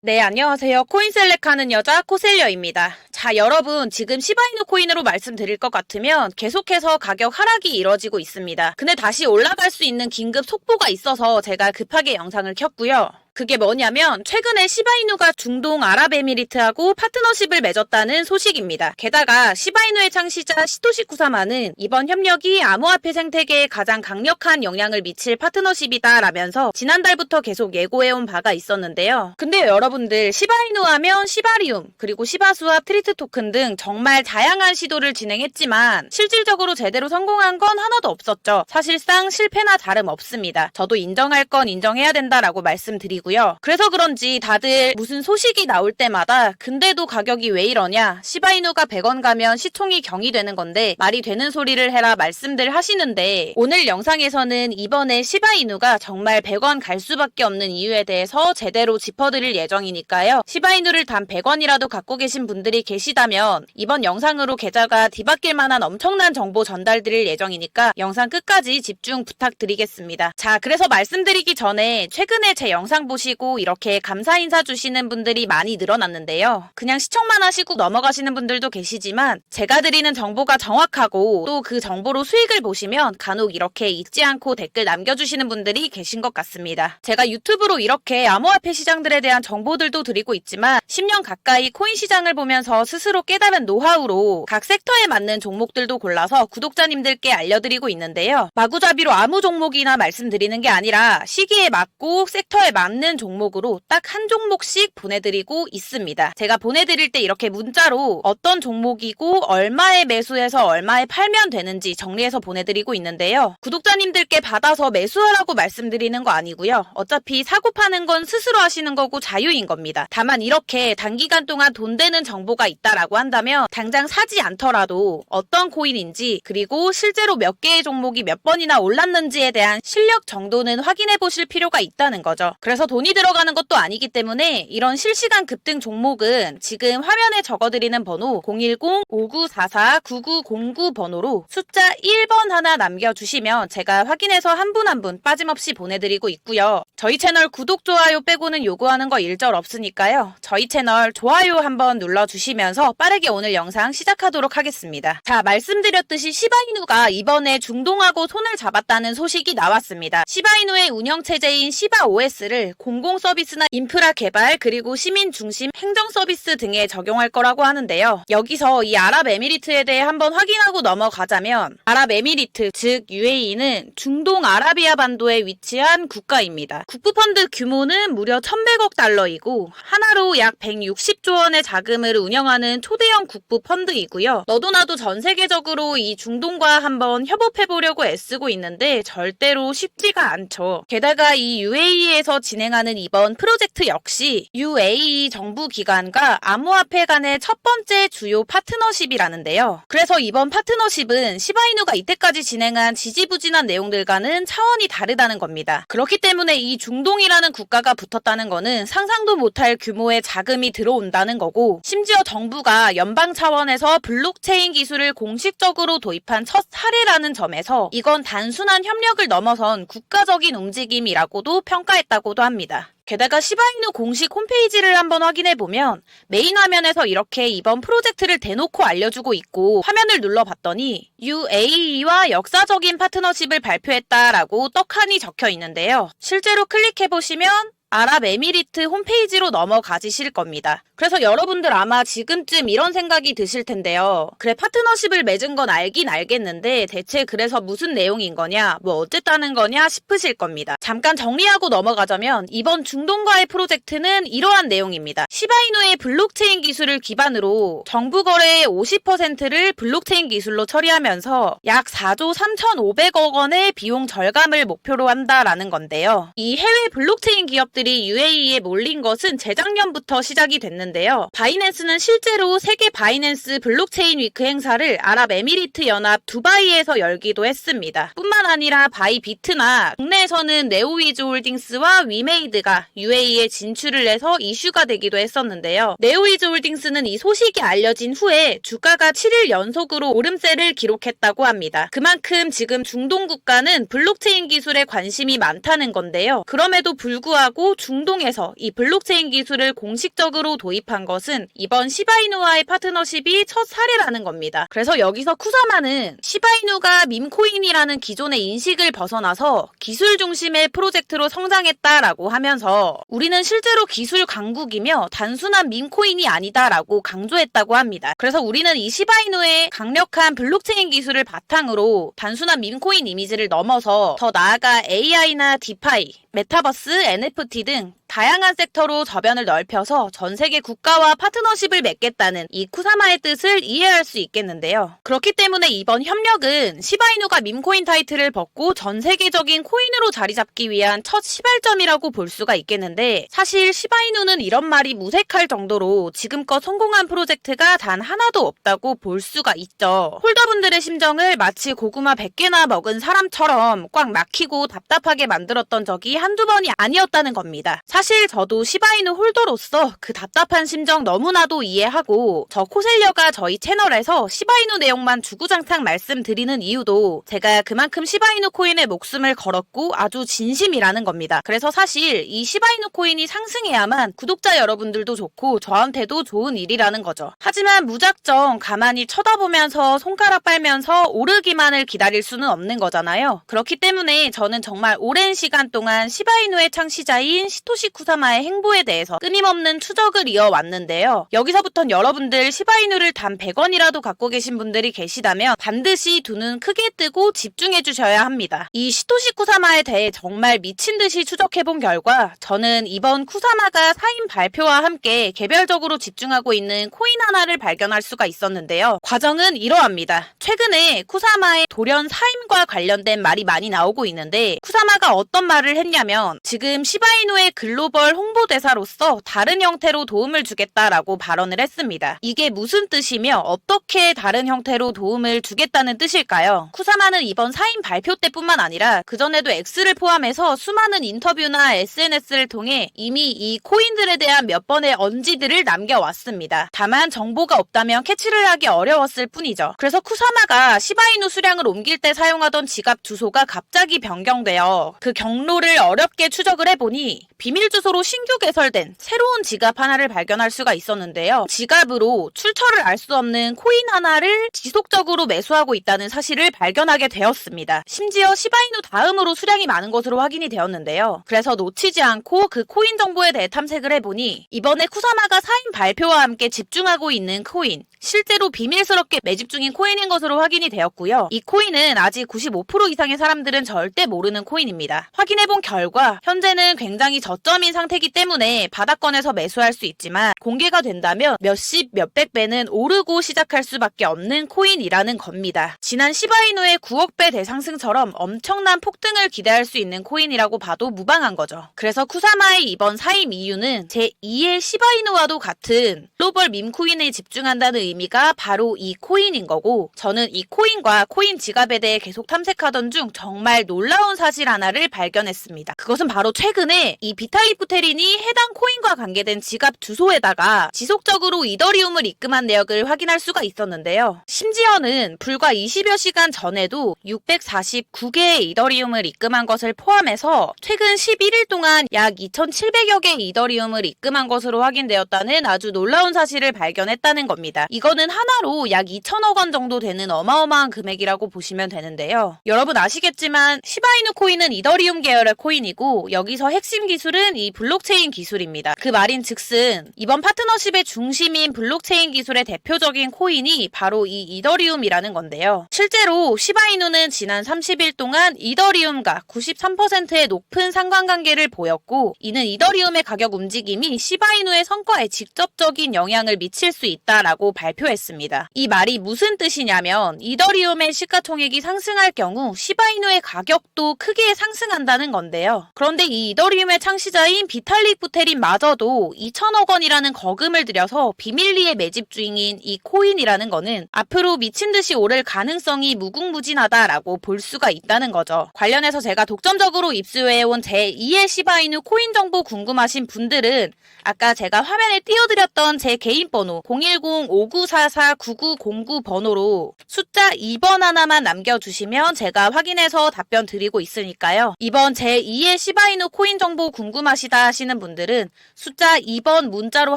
네, 안녕하세요. 코인 셀렉하는 여자 코셀려입니다. 자, 여러분, 지금 시바이누 코인으로 말씀드릴 것 같으면 계속해서 가격 하락이 이뤄지고 있습니다. 근데 다시 올라갈 수 있는 긴급 속보가 있어서 제가 급하게 영상을 켰고요. 그게 뭐냐면 최근에 시바이누가 중동 아랍에미리트하고 파트너십을 맺었다는 소식입니다. 게다가 시바이누의 창시자 시토시 쿠사마는 이번 협력이 암호화폐 생태계에 가장 강력한 영향을 미칠 파트너십이다 라면서 지난달부터 계속 예고해온 바가 있었는데요. 근데 여러분들 시바이누 하면 시바리움 그리고 시바수합 트리트 토큰 등 정말 다양한 시도를 진행했지만 실질적으로 제대로 성공한 건 하나도 없었죠. 사실상 실패나 다름없습니다. 저도 인정할 건 인정해야 된다라고 말씀드리고 있고요. 그래서 그런지 다들 무슨 소식이 나올 때마다 근데도 가격이 왜 이러냐 시바이누가 100원 가면 시총이 경이 되는 건데 말이 되는 소리를 해라 말씀들 하시는데 오늘 영상에서는 이번에 시바이누가 정말 100원 갈 수밖에 없는 이유에 대해서 제대로 짚어드릴 예정이니까요. 시바이누를 단 100원이라도 갖고 계신 분들이 계시다면 이번 영상으로 계좌가 뒤바뀔 만한 엄청난 정보 전달드릴 예정이니까 영상 끝까지 집중 부탁드리겠습니다. 자 그래서 말씀드리기 전에 최근에 제 영상 보시 고 이렇게 감사 인사 주시는 분들이 많이 늘어났는데요. 그냥 시청만 하시고 넘어가시는 분들도 계시지만 제가 드리는 정보가 정확하고 또 그 정보로 수익을 보시면 간혹 이렇게 잊지 않고 댓글 남겨주시는 분들이 계신 것 같습니다. 제가 유튜브로 이렇게 암호화폐 시장들에 대한 정보들도 드리고 있지만 10년 가까이 코인 시장을 보면서 스스로 깨달은 노하우로 각 섹터에 맞는 종목들도 골라서 구독자님들께 알려드리고 있는데요. 마구잡이로 아무 종목이나 말씀드리는 게 아니라 시기에 맞고 섹터에 맞는 종목으로 딱 한 종목씩 보내드리고 있습니다. 제가 보내드릴 때 이렇게 문자로 어떤 종목이고 얼마에 매수해서 얼마에 팔면 되는지 정리해서 보내드리고 있는데요. 구독자님들께 받아서 매수하라고 말씀드리는 거 아니고요. 어차피 사고 파는 건 스스로 하시는 거고 자유인 겁니다. 다만 이렇게 단기간 동안 돈 되는 정보가 있다라고 한다면 당장 사지 않더라도 어떤 코인인지 그리고 실제로 몇 개의 종목이 몇 번이나 올랐는지에 대한 실력 정도는 확인해 보실 필요가 있다는 거죠. 그래서 돈이 들어가는 것도 아니기 때문에 이런 실시간 급등 종목은 지금 화면에 적어드리는 번호 010-5944-9909 번호로 숫자 1번 하나 남겨주시면 제가 확인해서 한분 한 분 빠짐없이 보내드리고 있고요. 저희 채널 구독, 좋아요 빼고는 요구하는 거 일절 없으니까요. 저희 채널 좋아요 한번 눌러주시면서 빠르게 오늘 영상 시작하도록 하겠습니다. 자, 말씀드렸듯이 시바이누가 이번에 중동하고 손을 잡았다는 소식이 나왔습니다. 시바이누의 운영체제인 시바OS를 공공 서비스나 인프라 개발 그리고 시민 중심 행정 서비스 등에 적용할 거라고 하는데요. 여기서 이 아랍에미리트에 대해 한번 확인하고 넘어가자면 아랍에미리트 즉 UAE는 중동 아라비아 반도에 위치한 국가입니다. 국부펀드 규모는 무려 1,100억 달러이고 하나로 약 160조 원의 자금을 운영하는 초대형 국부 펀드이고요. 너도 나도 전 세계적으로 이 중동과 한번 협업해 보려고 애쓰고 있는데 절대로 쉽지가 않죠. 게다가 이 UAE에서 진행 하는 이번 프로젝트 역시 UAE 정부 기관과 암호화폐 간의 첫 번째 주요 파트너십이라는데요. 그래서 이번 파트너십은 시바이누가 이때까지 진행한 지지부진한 내용들과는 차원이 다르다는 겁니다. 그렇기 때문에 이 중동이라는 국가가 붙었다는 거는 상상도 못할 규모의 자금이 들어온다는 거고 심지어 정부가 연방 차원에서 블록체인 기술을 공식적으로 도입한 첫 사례라는 점에서 이건 단순한 협력을 넘어선 국가적인 움직임이라고도 평가했다고도 합니다. 게다가 시바이누 공식 홈페이지를 한번 확인해 보면 메인 화면에서 이렇게 이번 프로젝트를 대놓고 알려주고 있고 화면을 눌러봤더니 UAE와 역사적인 파트너십을 발표했다라고 떡하니 적혀 있는데요. 실제로 클릭해 보시면 아랍에미리트 홈페이지로 넘어가지실 겁니다. 그래서 여러분들 아마 지금쯤 이런 생각이 드실 텐데요. 그래 파트너십을 맺은 건 알긴 알겠는데 대체 그래서 무슨 내용인 거냐 뭐 어쨌다는 거냐 싶으실 겁니다. 잠깐 정리하고 넘어가자면 이번 중동과의 프로젝트는 이러한 내용입니다. 시바이누의 블록체인 기술을 기반으로 정부 거래의 50%를 블록체인 기술로 처리하면서 약 4조 3,500억 원의 비용 절감을 목표로 한다라는 건데요. 이 해외 블록체인 기업들 이 UAE에 몰린 것은 재작년부터 시작이 됐는데요. 바이낸스는 실제로 세계 바이낸스 블록체인 위크 행사를 아랍에미리트 연합 두바이에서 열기도 했습니다. 뿐만 아니라 바이비트나 국내에서는 네오위즈 홀딩스와 위메이드가 UAE에 진출을 해서 이슈가 되기도 했었는데요. 네오위즈 홀딩스는 이 소식이 알려진 후에 주가가 7일 연속으로 오름세를 기록했다고 합니다. 그만큼 지금 중동 국가는 블록체인 기술에 관심이 많다는 건데요. 그럼에도 불구하고 중동에서 이 블록체인 기술을 공식적으로 도입한 것은 이번 시바이누와의 파트너십이 첫 사례라는 겁니다. 그래서 여기서 쿠사마는 시바이누가 밈코인이라는 기존의 인식을 벗어나서 기술 중심의 프로젝트로 성장했다라고 하면서 우리는 실제로 기술 강국이며 단순한 밈코인이 아니다라고 강조했다고 합니다. 그래서 우리는 이 시바이누의 강력한 블록체인 기술을 바탕으로 단순한 밈코인 이미지를 넘어서 더 나아가 AI나 디파이, 메타버스, NFT 등 다양한 섹터로 저변을 넓혀서 전 세계 국가와 파트너십을 맺겠다는 이 쿠사마의 뜻을 이해할 수 있겠는데요. 그렇기 때문에 이번 협력은 시바이누가 밈코인 타이틀을 벗고 전 세계적인 코인으로 자리 잡기 위한 첫 시발점이라고 볼 수가 있겠는데 사실 시바이누는 이런 말이 무색할 정도로 지금껏 성공한 프로젝트가 단 하나도 없다고 볼 수가 있죠. 홀더분들의 심정을 마치 고구마 100개나 먹은 사람처럼 꽉 막히고 답답하게 만들었던 적이 한두 번이 아니었다는 겁니다. 사실 저도 시바이누 홀더로서 그 답답한 심정 너무나도 이해하고 저 코셀려가 저희 채널에서 시바이누 내용만 주구장창 말씀드리는 이유도 제가 그만큼 시바이누 코인에 목숨을 걸었고 아주 진심이라는 겁니다. 그래서 사실 이 시바이누 코인이 상승해야만 구독자 여러분들도 좋고 저한테도 좋은 일이라는 거죠. 하지만 무작정 가만히 쳐다보면서 손가락 빨면서 오르기만을 기다릴 수는 없는 거잖아요. 그렇기 때문에 저는 정말 오랜 시간 동안 시바이누의 창시자인 시토시 쿠사마의 행보에 대해서 끊임없는 추적을 이어왔는데요. 여기서부턴 여러분들 시바이누를 단 100원이라도 갖고 계신 분들이 계시다면 반드시 두 눈 크게 뜨고 집중해 주셔야 합니다. 이 시토시 쿠사마에 대해 정말 미친 듯이 추적해 본 결과 저는 이번 쿠사마가 사인 발표와 함께 개별적으로 집중하고 있는 코인 하나를 발견할 수가 있었는데요. 과정은 이러합니다. 최근에 쿠사마의 돌연 사임과 관련된 말이 많이 나오고 있는데 쿠사마가 어떤 말을 했냐면 지금 시바이누의 글로벌 홍보대사로서 다른 형태로 도움을 주겠다라고 발언을 했습니다. 이게 무슨 뜻이며 어떻게 다른 형태로 도움을 주겠다는 뜻일까요? 쿠사마는 이번 사인 발표 때뿐만 아니라 그전에도 X를 포함해서 수많은 인터뷰나 SNS를 통해 이미 이 코인들에 대한 몇 번의 언지들을 남겨왔습니다. 다만 정보가 없다면 캐치를 하기 어려웠을 뿐이죠. 그래서 쿠사마가 시바이누 수량을 옮길 때 사용하던 지갑 주소가 갑자기 변경되어 그 경로를 어렵게 추적을 해보니 비밀 주소로 신규 개설된 새로운 지갑 하나를 발견할 수가 있었는데요. 지갑으로 출처를 알 수 없는 코인 하나를 지속적으로 매수하고 있다는 사실을 발견하게 되었습니다. 심지어 시바이누 다음으로 수량이 많은 것으로 확인이 되었는데요. 그래서 놓치지 않고 그 코인 정보에 대해 탐색을 해보니 이번에 쿠사마가 사인 발표와 함께 집중하고 있는 코인 실제로 비밀스럽게 매집 중인 코인인 것으로 확인이 되었고요. 이 코인은 아직 95% 이상의 사람들은 절대 모르는 코인입니다. 확인해본 결과 현재는 굉장히 저점 인 상태이기 때문에 바닥권에서 매수할 수 있지만 공개가 된다면 몇십 몇백 배는 오르고 시작할 수밖에 없는 코인이라는 겁니다. 지난 시바이누의 9억 배 대상승처럼 엄청난 폭등을 기대할 수 있는 코인이라고 봐도 무방한 거죠. 그래서 쿠사마의 이번 사임 이유는 제2의 시바이누와도 같은 글로벌 밈코인에 집중한다는 의미가 바로 이 코인인 거고 저는 이 코인과 코인 지갑에 대해 계속 탐색하던 중 정말 놀라운 사실 하나를 발견했습니다. 그것은 바로 최근에 이 비 탈리 부테린이 해당 코인과 관계된 지갑 주소에다가 지속적으로 이더리움을 입금한 내역을 확인할 수가 있었는데요. 심지어는 불과 20여 시간 전에도 649개의 이더리움을 입금한 것을 포함해서 최근 11일 동안 약 2,700여 개의 이더리움을 입금한 것으로 확인되었다는 아주 놀라운 사실을 발견했다는 겁니다. 이거는 하나로 약 2천억 원 정도 되는 어마어마한 금액이라고 보시면 되는데요. 여러분 아시겠지만 시바이누 코인은 이더리움 계열의 코인이고 여기서 핵심 기술은 이 블록체인 기술입니다. 그 말인 즉슨 이번 파트너십의 중심인 블록체인 기술의 대표적인 코인이 바로 이 이더리움이라는 건데요. 실제로 시바이누는 지난 30일 동안 이더리움과 93%의 높은 상관관계를 보였고 이는 이더리움의 가격 움직임이 시바이누의 성과에 직접적인 영향을 미칠 수 있다라고 발표했습니다. 이 말이 무슨 뜻이냐면 이더리움의 시가총액이 상승할 경우 시바이누의 가격도 크게 상승한다는 건데요. 그런데 이 이더리움의 창시자 인 비탈릭 부테린 마저도 2천억 원이라는 거금을 들여서 비밀리에 매집 중인 이 코인이라는 거는 앞으로 미친 듯이 오를 가능성이 무궁무진하다라고 볼 수가 있다는 거죠. 관련해서 제가 독점적으로 입수해온 제2의 시바이누 코인 정보 궁금하신 분들은 아까 제가 화면에 띄워드렸던 제 개인 번호 010-5944-9909 번호로 숫자 2번 하나만 남겨주시면 제가 확인해서 답변 드리고 있으니까요. 이번 제2의 시바이누 코인 정보 정보 궁금하시다 하시는 분들은 숫자 2번 문자로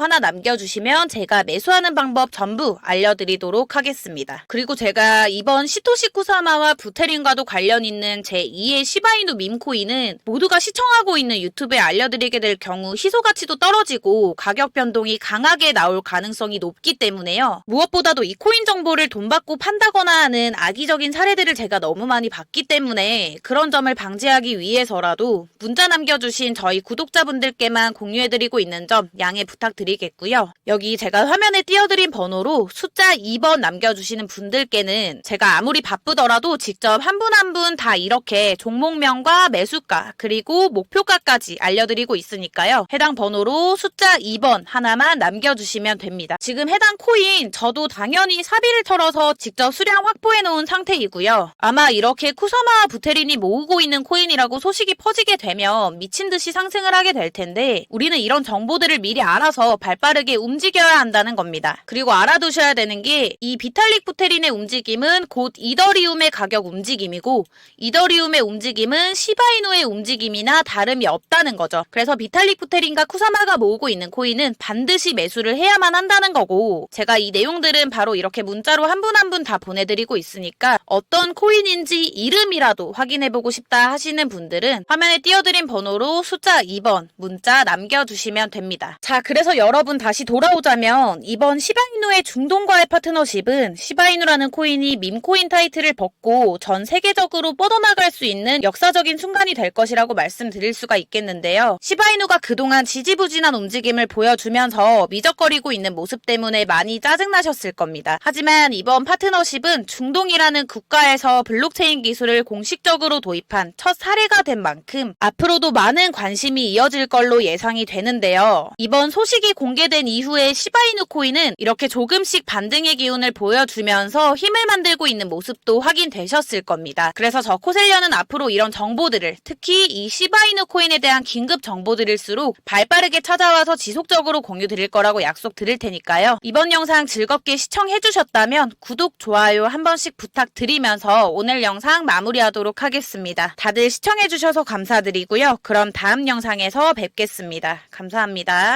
하나 남겨주시면 제가 매수하는 방법 전부 알려드리도록 하겠습니다. 그리고 제가 이번 시토시 쿠사마와 부테린과도 관련 있는 제2의 시바이누 밈코인은 모두가 시청하고 있는 유튜브에 알려드리게 될 경우 희소 가치도 떨어지고 가격 변동이 강하게 나올 가능성이 높기 때문에요. 무엇보다도 이 코인 정보를 돈 받고 판다거나 하는 악의적인 사례들을 제가 너무 많이 봤기 때문에 그런 점을 방지하기 위해서라도 문자 남겨주신 저희 구독 자분들께만 공유해드리고 있는 점 양해 부탁드리겠고요. 여기 제가 화면에 띄워드린 번호로 숫자 2번 남겨주시는 분들께는 제가 아무리 바쁘더라도 직접 한 분 한 분 다 이렇게 종목명과 매수가 그리고 목표가까지 알려드리고 있으니까요. 해당 번호로 숫자 2번 하나만 남겨주시면 됩니다. 지금 해당 코인 저도 당연히 사비를 털어서 직접 수량 확보해 놓은 상태이고요. 아마 이렇게 쿠사마와 부테린이 모으고 있는 코인이라고 소식이 퍼지게 되면 미친 듯이 상승을 하게 될 텐데 우리는 이런 정보들을 미리 알아서 발빠르게 움직여야 한다는 겁니다. 그리고 알아두셔야 되는 게 이 비탈릭 부테린의 움직임은 곧 이더리움의 가격 움직임이고 이더리움의 움직임은 시바이누의 움직임이나 다름이 없다는 거죠. 그래서 비탈릭 부테린과 쿠사마가 모으고 있는 코인은 반드시 매수를 해야만 한다는 거고 제가 이 내용들은 바로 이렇게 문자로 한 분 한 분 다 보내드리고 있으니까 어떤 코인인지 이름이라도 확인해보고 싶다 하시는 분들은 화면에 띄워드린 번호로 숫자 2번 문자 남겨주시면 됩니다. 자 그래서 여러분 다시 돌아오자면 이번 시바이누의 중동과의 파트너십은 시바이누라는 코인이 밈코인 타이틀을 벗고 전 세계적으로 뻗어나갈 수 있는 역사적인 순간이 될 것이라고 말씀드릴 수가 있겠는데요. 시바이누가 그동안 지지부진한 움직임을 보여주면서 미적거리고 있는 모습 때문에 많이 짜증나셨을 겁니다. 하지만 이번 파트너십은 중동이라는 국가에서 블록체인 기술을 공식적으로 도입한 첫 사례가 된 만큼 앞으로도 많은 관심이 이어질 걸로 예상이 되는데요. 이번 소식이 공개된 이후에 시바이누 코인은 이렇게 조금씩 반등의 기운을 보여주면서 힘을 만들고 있는 모습도 확인되셨을 겁니다. 그래서 저 코셀려는 앞으로 이런 정보들을 특히 이 시바이누 코인에 대한 긴급 정보들일수록 발빠르게 찾아와서 지속적으로 공유 드릴 거라고 약속 드릴 테니까요. 이번 영상 즐겁게 시청해 주셨다면 구독, 좋아요 한 번씩 부탁드리면서 오늘 영상 마무리하도록 하겠습니다. 다들 시청해 주셔서 감사드리고요. 그럼 다음 영상에서 뵙겠습니다. 감사합니다.